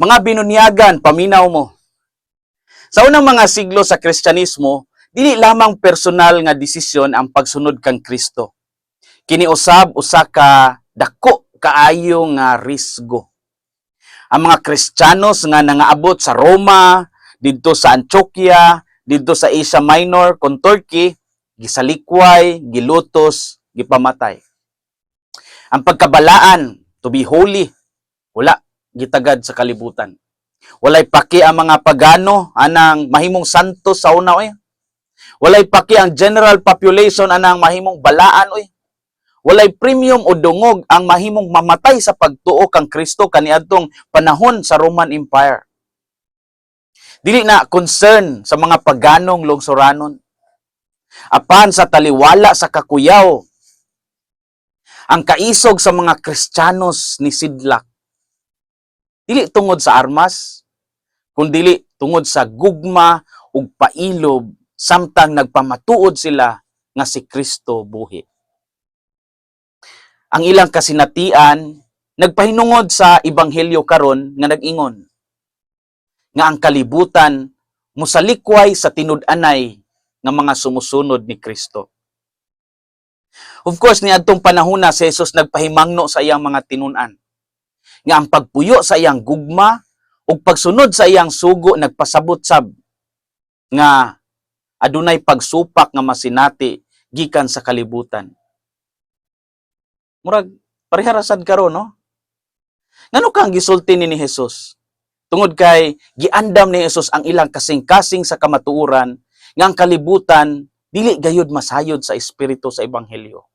Mga binunyagan, paminaw mo. Sa unang mga siglo sa Kristyanismo, dili lamang personal nga desisyon ang pagsunod kang Kristo. Kiniusab usa ka dako kaayo nga risgo. Ang mga Kristiyanos nga nangaabot sa Roma, didto sa Antioquia, didto sa Asia Minor kon Turkey, gisalikway, gilutos, gipamatay. Ang pagkabalaan to be holy, wala gitagad sa kalibutan. Walay paki ang mga pagano anang mahimong santo sa una oy. Walay paki ang general population anang mahimong balaan oy. Walay premium o dungog ang mahimong mamatay sa pagtuo kang Kristo kaniadtong panahon sa Roman Empire. Dili na concern sa mga paganong lungsuranon. Apan sa taliwala sa kakuyaw, ang kaisog sa mga Kristiyanos ni Sidlak dili tungod sa armas, kundi tungod sa gugma ug pailob samtang nagpamatuod sila nga si Kristo buhi. Ang ilang kasinatian nagpahinungod sa ebanghelyo karon nga nag-ingon nga ang kalibutan musalikway sa tinud-anay nga mga sumusunod ni Kristo. Of course, niadtong panahon na si Jesus nagpahimangno sa iyang mga tinunan nga ang pagpuyo sa iyang gugma ug pagsunod sa iyang sugo nagpasabot sab nga adunay pagsupak nga masinati gikan sa kalibutan. Murag pareharasad karon no? Ngano kang gisulti ni, ni Jesus? Tungod kay giandam ni Jesus ang ilang kasing-kasing sa kamatuoran nga ang kalibutan dili gayud masayod sa espiritu sa ebanghelyo.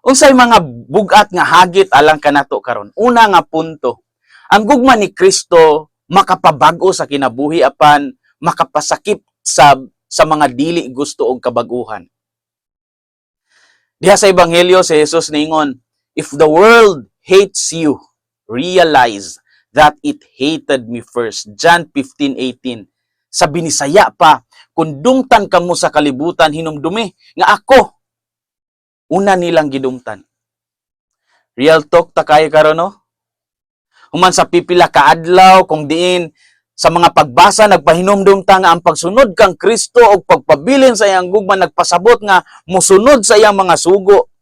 Unsay mga bugat nga hagit alang kanato karon? Una nga punto, ang gugma ni Kristo makapabago sa kinabuhi apan makapasakip sa sa mga dili gusto og kabaguhan. Diha sa ebanghelyo si Jesus ningon, if the world hates you, realize that it hated me first. John 15:18. Sa binisaya pa, kung dungtan kamo sa kalibutan hinumdumi nga ako una nilang gidumtan. Real talk ta kayo karon no? Human sa pipila ka adlaw kung diin sa mga pagbasa nagpahinumdum ta nga ang pagsunod kang Kristo o pagpabilin sa iyang gugma nagpasabot nga musunod sa iyang mga sugo.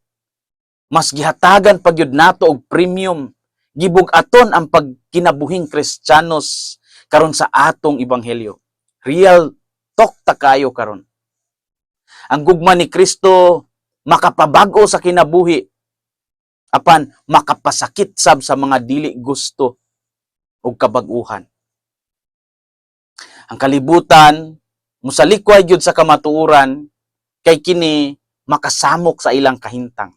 Mas gihatagan pagyud nato og premium. Gibug-aton ang pagkinabuhing Kristiyanos karon sa atong ebanghelyo. Real talk ta kayo karon. Ang gugma ni Kristo makapabago sa kinabuhi apan makapasakit sab sa mga dili gusto ug kabaguhan. Ang kalibutan musalikway gyud sa kamatuoran kay kini makasamok sa ilang kahintang.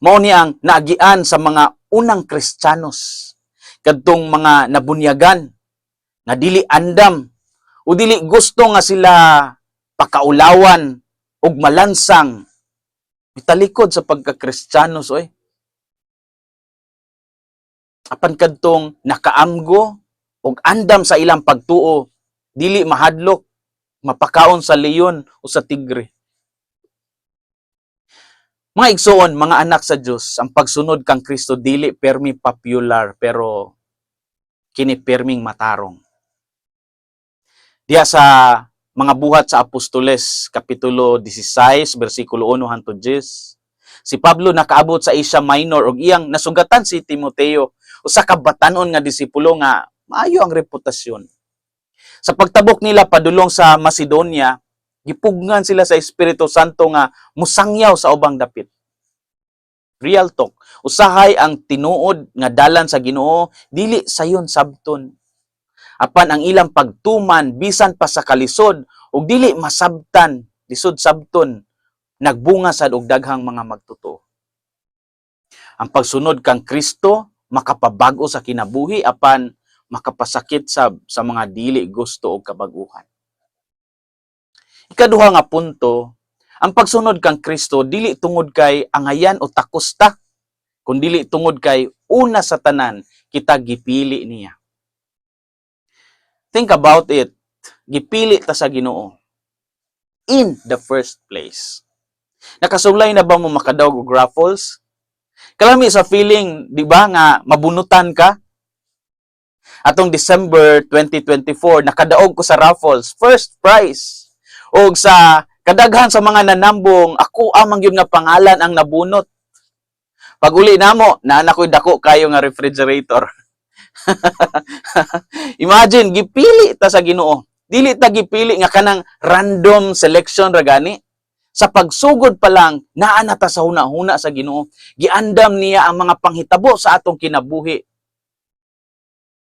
Mao ni ang naagian sa mga unang Kristiyanos kadtong mga nabunyagan nga dili andam o dili gusto nga sila pakaulawan ug malansang Mitalikod sa pagka-Kristyanos, oy. Apan kadtong nakaamgo ug andam sa ilang pagtuo, dili mahadlok, mapakaon sa leyon o sa tigre. Mga igsoon, mga anak sa Dios, ang pagsunod kang Kristo dili permi popular pero kini perming matarong. Diya sa mga buhat sa Apostoles, Kapitulo 16, versikulo 1 hangtod 10. Si Pablo nakaabot sa Asia Minor ug iyang nasugatan si Timoteo usa ka batanon nga disipulo nga maayo ang reputasyon. Sa pagtabok nila padulong sa Macedonia, gipugnan sila sa Espiritu Santo nga musangyaw sa ubang dapit. Real talk. Usahay ang tinuod nga dalan sa Ginoo dili sayon sabton apan ang ilang pagtuman bisan pa sa kalisod ug dili masabtan lisod sabton nagbunga sad og daghang mga magtuto. Ang pagsunod kang Kristo makapabago sa kinabuhi apan makapasakit sab sa mga dili gusto og kabaguhan. Ikaduha nga punto ang pagsunod kang Kristo dili tungod kay angayan o takosta kun dili tungod kay una sa tanan kita gipili niya Think about it. Gipili ta sa Ginoo. In the first place. Nakasulay na ba mo makadaog og raffles? Kalami sa feeling, di ba, nga mabunutan ka? Atong December 2024 nakadaog ko sa raffles, first prize. Og sa kadaghan sa mga nanambong, ako amang yun nga pangalan ang nabunot. Pag uli namo, naana ko'y dako kayo nga refrigerator. Imagine, gipili ta sa Ginoo. Dili ta gipili nga kanang random selection ra gani. Sa pagsugod pa lang, naa na sa huna-huna sa Ginoo. Giandam niya ang mga panghitabo sa atong kinabuhi.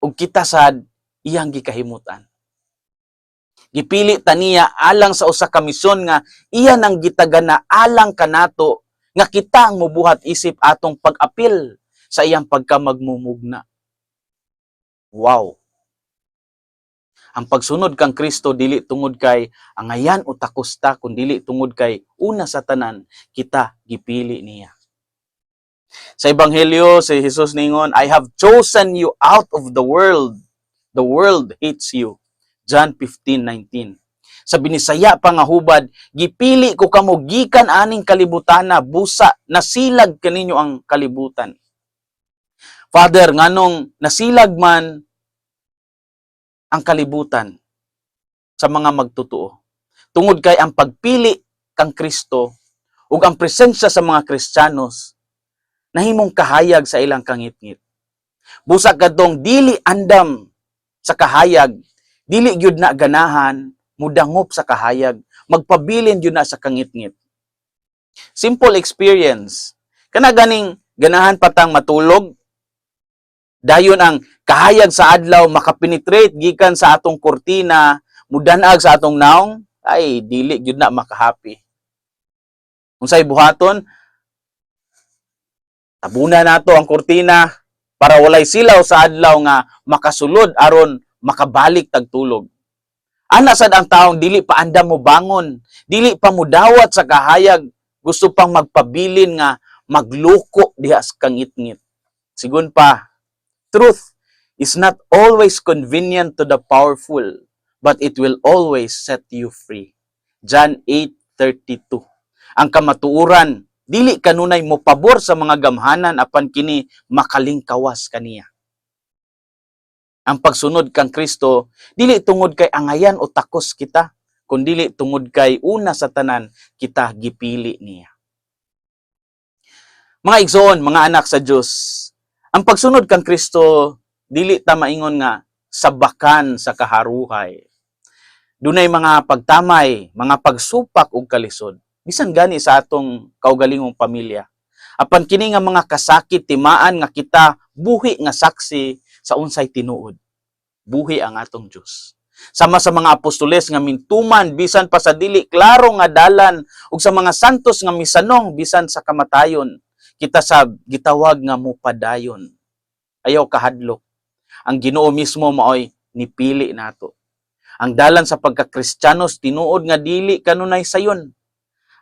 Ug kita sad iyang gikahimutan. Gipili ta niya alang sa usa ka misyon nga iya nang gitagana alang kanato nga kita ang mubuhat isip atong pag-apil sa iyang pagkamagmumugna. Wow. Ang pagsunod kang Kristo dili tungod kay angayan o takusta kun dili tungod kay una sa tanan kita gipili niya. Sa ebanghelyo si Jesus ningon, I have chosen you out of the world. The world hates you. John 15:19. Sa binisaya pa nga hubad, gipili ko kamo gikan aning kalibutana busa nasilag kaninyo ang kalibutan. Father, nganong nasilag man ang kalibutan sa mga magtotoo. Tungod kay ang pagpili kang Kristo ug ang presensya sa mga Kristiyanos nahimong kahayag sa ilang kangitngit. Busa kadtong dili andam sa kahayag, dili gyud na ganahan mudangop sa kahayag, magpabilin gyud na sa kangitngit. Simple experience. Kana ganing ganahan patang matulog, dayon ang kahayag sa adlaw makapenetrate gikan sa atong kurtina mudanag sa atong naong ay dili gyud na makahappy. Unsay buhaton tabuna nato ang kurtina para walay silaw sa adlaw nga makasulod aron makabalik tagtulog. Ana sad ang taong dili pa andam mo bangon dili pa mudawat sa kahayag gusto pang magpabilin nga magluko diha sa kangit-ngit. Sigun pa truth is not always convenient to the powerful, but it will always set you free. John 8:32. Ang kamatuuran dili kanunay mo pabor sa mga gamhanan apan kini makalingkawas kaniya. Ang pagsunod kang Kristo dili tungod kay angayan o takos kita, kundi tungod kay una sa tanan kita gipili niya. Mga igsoon, mga anak sa Dios, ang pagsunod kang Kristo dili ta maingon nga sabakan sa kaharuhay. Dunay mga pagtamay, mga pagsupak ug kalisod. Bisan gani sa atong kaugalingong pamilya. Apan kini nga mga kasakit timaan nga kita buhi nga saksi sa unsay tinuod. Buhi ang atong Dios. Sama sa mga apostoles nga mintuman bisan pa sa dili klaro nga dalan ug sa mga santos nga misanong bisan sa kamatayon kita sa gitawag nga mupadayon. Ayaw kahadlok ang Ginoo mismo maoy nipili nato. Ang dalan sa pagka-Kristiyanos tinuod nga dili kanunay sayon.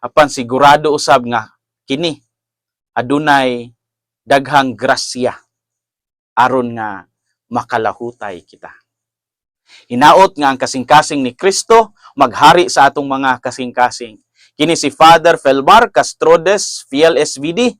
Apan sigurado usab nga kini adunay daghang grasya aron nga makalahutay kita. Hinaot nga ang kasing-kasing ni Kristo maghari sa atong mga kasing-kasing. Kini si Father Felmar Castrodes, PLSVD,